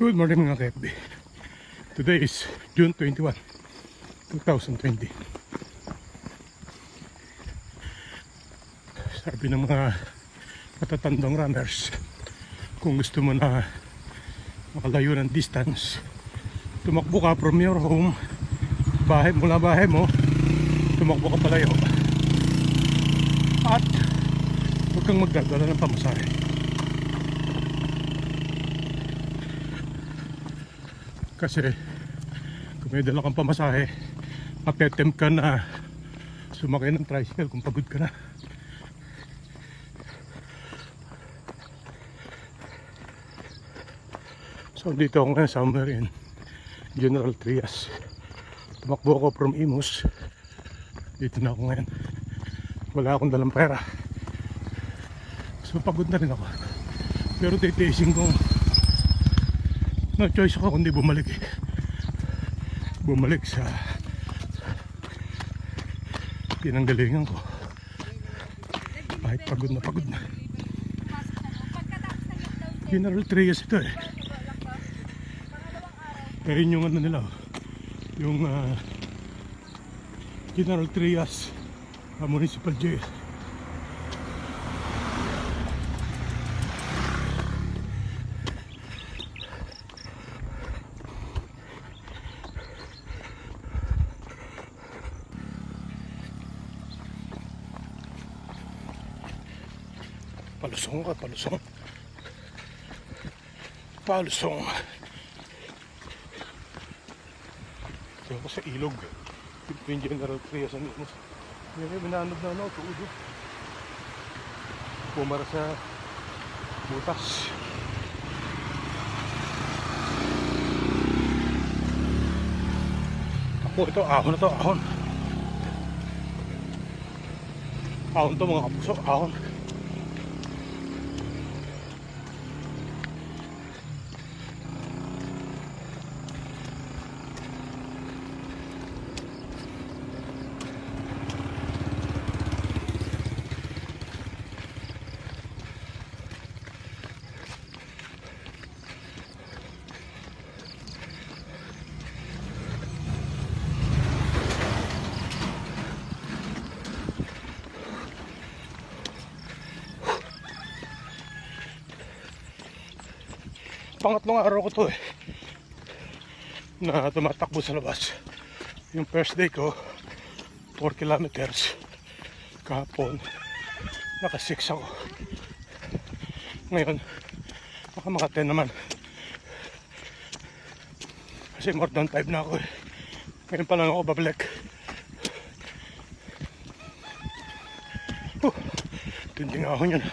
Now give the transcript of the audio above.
Good morning mga KFB. Today is June 21, 2020. Sabi ng mga matatandang runners, kung gusto mo na makalayo ng distance, tumakbo ka from your home, bahay mula bahay mo, tumakbo ka palayo. At huwag kang magdadala ng pamasahe. Kasi kung may dala kang pamasahe, mapetempt ka na sumakay ng tricycle kung pagod ka na. So dito ako ngayon somewhere in General Trias. Tumakbo ako from Imus. Dito na ako ngayon. Wala akong dalang pera. So pagod na rin ako. Pero titiisin ko no choice ako kundi bumalik eh. Bumalik sa pinanggalingan ko. Kahit pagod na pagod na. General Trias ito eh. Pero yun yung ano nila, oh. yung ah, General Trias ah, Municipal Jail. Palusong ka, palusong. Palusong. Ito ako sa ilog. Yung General Trias ang imus. May minanod na ano, tuod. oh. Pumara sa butas. Ako ito, ahon na to, ahon. Ahon to mga kapuso, ahon. Pangatlong araw ko to eh na tumatakbo sa labas. Yung first day ko 4 kilometers. Kahapon naka 6 ako. Ngayon baka maka 10 naman. Kasi more than 5 na ako eh. Ngayon pa lang ako babalik. Huh, tinding ahon yun